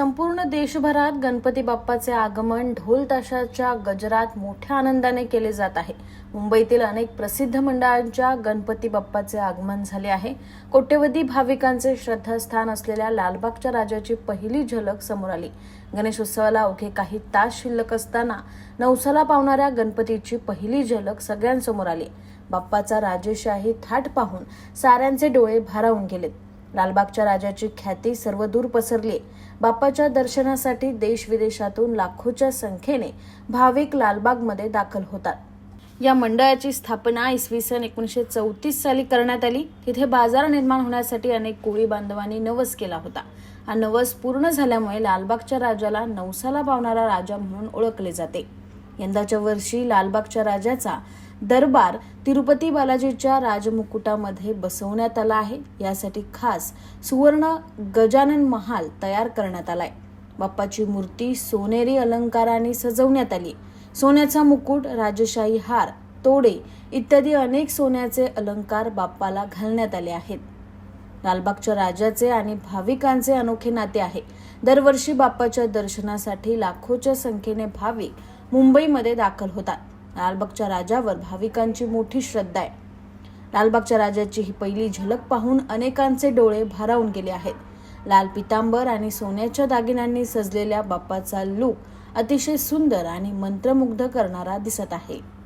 संपूर्ण देशभरात गणपती बाप्पाचे आगमन ढोल ताशाच्या गजरात मोठ्या आनंदाने केले जात आहे. मुंबईतील अनेक प्रसिद्ध मंडळांच्या गणपती बाप्पाचे आगमन झाले आहे. कोट्यवधी भाविकांचे श्रद्धास्थान असलेल्या लालबागच्या राजाची पहिली झलक समोर आली. गणेशोत्सवाला अवघे काही तास शिल्लक असताना नवसाला पावणाऱ्या गणपतीची पहिली झलक सगळ्यांसमोर आली. बाप्पाचा राजेशाही थाट पाहून साऱ्यांचे डोळे भारावून गेलेत. लालबागच्या राजाची ख्याती सर्वदूर पसरली. बाप्पाच्या दर्शनासाठी देश विदेशातून लाखोच्या संख्येने भाविक लालबागमध्ये दाखल होतात. या मंडळाची स्थापना इसवी सन एकोणीसशे चौतीस साली करण्यात आली. तिथे बाजार निर्माण होण्यासाठी अनेक कोळी बांधवांनी नवस केला होता. हा नवस पूर्ण झाल्यामुळे लालबागच्या राजाला नवसाला पावणारा राजा म्हणून ओळखले जाते. यंदाच्या वर्षी लालबागच्या राजाचा दरबार तिरुपती बालाजीच्या राजमुकुटामध्ये बसवण्यात आला आहे. यासाठी खास सुवर्ण गजानन महाल तयार करण्यात आलाय. बाप्पाची मूर्ती सोनेरी अलंकाराने सजवण्यात आली. सोन्याचा मुकुट राजशाही हार तोडे इत्यादी अनेक सोन्याचे अलंकार बाप्पाला घालण्यात आले आहेत. लालबागच्या राजाचे आणि भाविकांचे अनोखे नाते आहे. दरवर्षी बाप्पाच्या दर्शनासाठी लाखोच्या संख्येने भाविक मुंबईमध्ये दाखल होतात. लालबागच्या राजावर भाविकांची मोठी श्रद्धा आहे. लालबागच्या राजाची ही पहिली झलक पाहून अनेकांचे डोळे भारावून गेले आहेत. लाल पितांबर आणि सोन्याच्या दागिन्यांनी सजलेल्या बाप्पाचा लूक अतिशय सुंदर आणि मंत्रमुग्ध करणारा दिसत आहे.